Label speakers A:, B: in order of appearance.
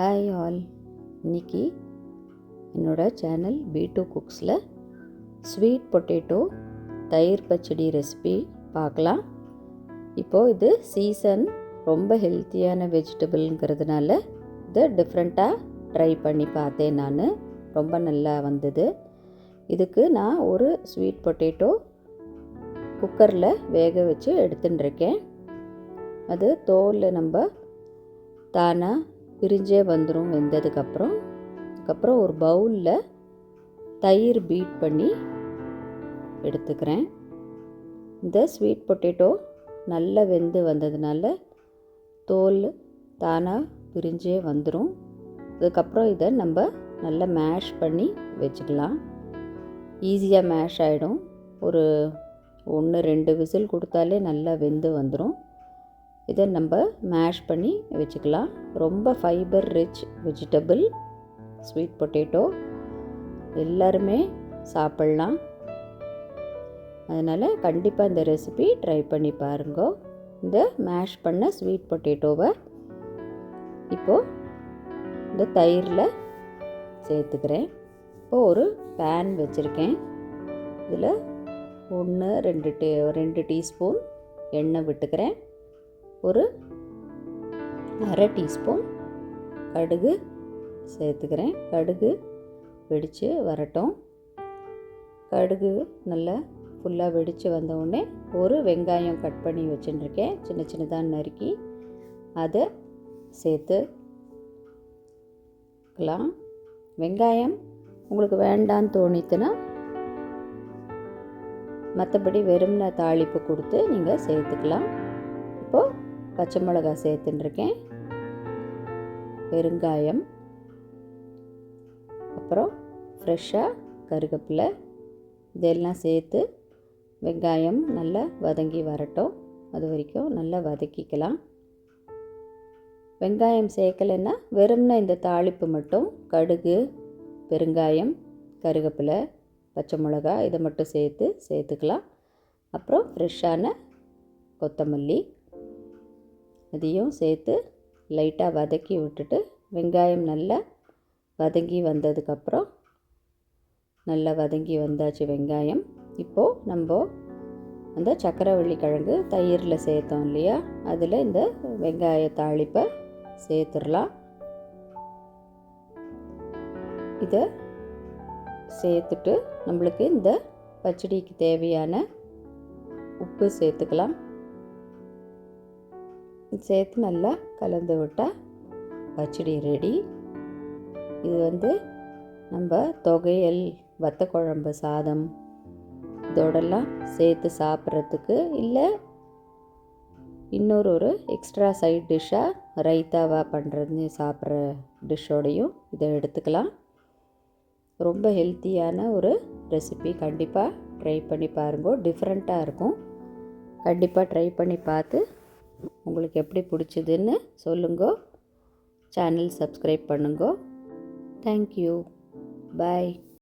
A: Hi all இன்னைக்கு என்னோட channel B two குக்ஸில் ஸ்வீட் பொட்டேட்டோ தயிர் பச்சடி ரெசிபி பார்க்கலாம். இப்போது இது சீசன் ரொம்ப ஹெல்த்தியான வெஜிடபிள்ங்கிறதுனால இதை டிஃப்ரெண்ட்டாக ட்ரை பண்ணி பார்த்தேன் நான். ரொம்ப நல்லா வந்தது. இதுக்கு நான் ஒரு ஸ்வீட் பொட்டேட்டோ குக்கரில் வேக வச்சு எடுத்துன்னு இருக்கேன் அது தோல் நம்ம தானாக பிரிஞ்சே வந்துடும் வெந்ததுக்கப்புறம். அதுக்கப்புறம் ஒரு பவுலில் தயிர் பீட் பண்ணி எடுத்துக்கிறேன். இந்த ஸ்வீட் பொட்டேட்டோ நல்லா வெந்து வந்ததுனால தோல் தானாக பிரிஞ்சே வந்துடும் அதுக்கப்புறம் இதை நம்ம நல்லா மேஷ் பண்ணி வச்சுக்கலாம். ஈஸியாக மேஷ் ஆகிடும் ஒரு ஒன்று ரெண்டு விசில் கொடுத்தாலே நல்லா வெந்து வந்துடும் இதை நம்ம மேஷ் பண்ணி வச்சுக்கலாம். ரொம்ப fibre rich vegetable sweet potato எல்லாருமே சாப்பிட்லாம். அதனால் கண்டிப்பாக இந்த ரெசிபி ட்ரை பண்ணி பாருங்க. இந்த மேஷ் பண்ண ஸ்வீட் பொட்டேட்டோவை இப்போது இந்த தயிரில் சேர்த்துக்கிறேன். இப்போது ஒரு பேன் வச்சுருக்கேன். இதில் ஒன்று ரெண்டு டீ ரெண்டு டீஸ்பூன் எண்ணெய் விட்டுக்கிறேன். ஒரு அரை டீஸ்பூன் கடுகு சேர்த்துக்கிறேன். கடுகு வெடித்து வரட்டும். கடுகு நல்லா ஃபுல்லாக வெடித்து வந்தவுடனே ஒரு வெங்காயம் கட் பண்ணி வச்சுட்டுருக்கேன் சின்ன சின்னதாக நறுக்கி அதை சேர்த்துக்கலாம். வெங்காயம் உங்களுக்கு வேண்டான்னு தோணித்துன்னா மற்றபடி வெறும்ன தாளிப்பு கொடுத்து நீங்கள் சேர்த்துக்கலாம். இப்போது பச்சை மிளகா சேர்த்துட்டுருக்கேன். பெருங்காயம். அப்புறம் ஃப்ரெஷ்ஷாக கருகப்பில்லை இதெல்லாம் சேர்த்து வெங்காயம் நல்லா வதங்கி வரட்டும். அது வரைக்கும் நல்லா வதக்கிக்கலாம். வெங்காயம் சேர்க்கலைன்னா வெறும்னா இந்த தாளிப்பு மட்டும் கடுகு பெருங்காயம் கருகப்பிலை பச்சை மிளகா இதை மட்டும் சேர்த்து சேர்த்துக்கலாம். அப்புறம் ஃப்ரெஷ்ஷான கொத்தமல்லி. அதையும் சேர்த்து லைட்டாக வதக்கி விட்டுட்டு வெங்காயம் நல்லா வதங்கி வந்ததுக்கப்புறம் நல்லா வதங்கி வந்தாச்சு வெங்காயம். இப்போது நம்ம அந்த சக்கரவள்ளி கிழங்கு தயிரில் சேர்த்தோம் இல்லையா? அதில் இந்த வெங்காய தாளிப்பை சேர்த்துடலாம். இதை சேர்த்துட்டு நம்மளுக்கு இந்த பச்சடிக்கு தேவையான உப்பு சேர்த்துக்கலாம். சேர்த்து நல்லா கலந்து விட்டால் பச்சடி ரெடி இது வந்து நம்ம தொகையல் வத்த குழம்பு சாதம் இதோடெல்லாம் சேர்த்து சாப்பிட்றதுக்கு இல்லை இன்னொரு ஒரு எக்ஸ்ட்ரா சைட் டிஷ்ஷாக ரைத்தாவாக பண்ணுறது சாப்பிட்ற டிஷ்ஷோடையும் இதை எடுத்துக்கலாம். ரொம்ப ஹெல்த்தியான ஒரு ரெசிபி கண்டிப்பாக ட்ரை பண்ணி பாருங்க. டிஃப்ரெண்ட்டாக இருக்கும். கண்டிப்பாக ட்ரை பண்ணி பார்த்து உங்களுக்கு எப்படி பிடிச்சதுன்னு சொல்லுங்க. சேனல் சப்ஸ்கிரைப் பண்ணுங்க. Thank you bye